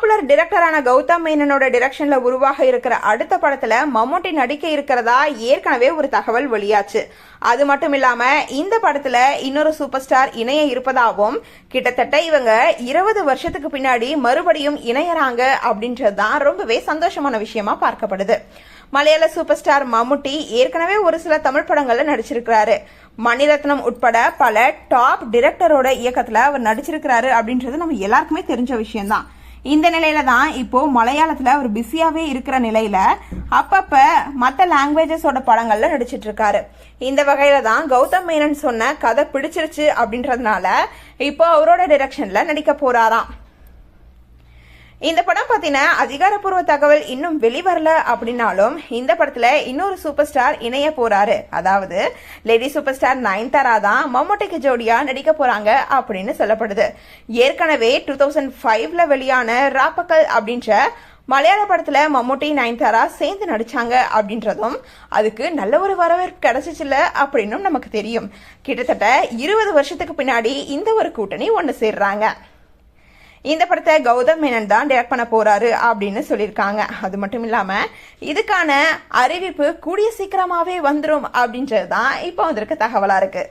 Popular டிரெக்டரான Gautham மேனனோட டிரெக்ஷன்ல உருவாக இருக்கிற அடுத்த படத்துல மம்முட்டி நடிக்க இருக்கிறதா ஏற்கனவே ஒரு தகவல் வெளியாச்சு. அது மட்டும் இல்லாம இந்த படத்துல இன்னொரு சூப்பர் ஸ்டார் இணைய இருப்பதாகவும் கிட்டத்தட்ட இவங்க இருபது வருஷத்துக்கு பின்னாடி மறுபடியும் இணையறாங்க அப்படின்றது தான் ரொம்பவே சந்தோஷமான விஷயமா பார்க்கப்படுது. மலையாள சூப்பர் ஸ்டார் மம்முட்டி ஏற்கனவே ஒரு சில தமிழ் படங்கள்ல நடிச்சிருக்கிறாரு. மணிரத்னம் உட்பட பல டாப் டிரெக்டரோட இயக்கத்துல அவர் நடிச்சிருக்கிறாரு அப்படின்றது நம்ம எல்லாருக்குமே தெரிஞ்ச விஷயம்தான். இந்த நிலையில தான் இப்போ மலையாளத்துல அவர் பிஸியாவே இருக்கிற நிலையில அப்பப்ப மற்ற லாங்குவேஜஸோட படங்கள்ல நடிச்சிட்டு இருக்காரு. இந்த வகையில தான் கௌதம் மேனன் சொன்ன கதை பிடிச்சிருச்சு அப்படின்றதுனால இப்போ அவரோட டிரெக்ஷன்ல நடிக்க போறாராம். இந்த படம் பார்த்தீங்கன்னா அதிகாரப்பூர்வ தகவல் இன்னும் வெளிவரல அப்படின்னாலும் இந்த படத்துல இன்னொரு சூப்பர் ஸ்டார் இணைய போறாரு. அதாவது லேடி சூப்பர் ஸ்டார் நயன்தாரா தான் மம்முட்டிக்கு ஜோடியா நடிக்க போறாங்க அப்படின்னு சொல்லப்படுது. ஏற்கனவே டூ தௌசண்ட் ஃபைவ்ல வெளியான ராப்பக்கல் அப்படின்ற மலையாள படத்துல மம்முட்டி நயன்தாரா சேர்ந்து நடிச்சாங்க அப்படின்றதும் அதுக்கு நல்ல ஒரு வரவேற்பு கிடைச்சிச்சுல அப்படின்னும் நமக்கு தெரியும். கிட்டத்தட்ட இருபது வருஷத்துக்கு பின்னாடி இந்த ஒரு கூட்டணி ஒன்று சேர்றாங்க. இந்த படத்தை கௌதம் மேனன் தான் டைரக்ட் பண்ண போறாரு அப்படின்னு சொல்லியிருக்காங்க. அது மட்டும் இல்லாம இதுக்கான அறிவிப்பு கூடிய சீக்கிரமாவே வந்துடும் அப்படின்றது தான் இப்போ வந்திருக்க தகவலா இருக்கு.